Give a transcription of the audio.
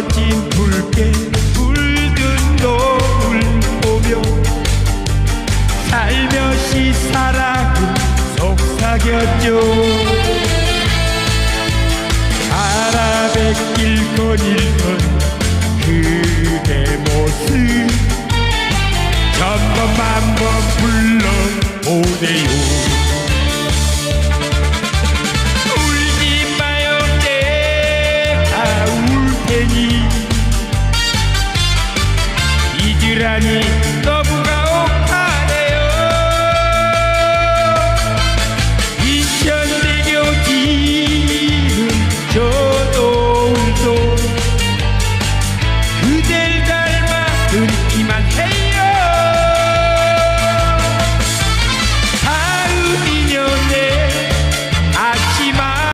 꺼진 붉게 물든 노을 보며 살며시 사랑을 속삭였죠. 바람에 길 거닐던 그대 모습 천번 만번 불러보내요 Annie.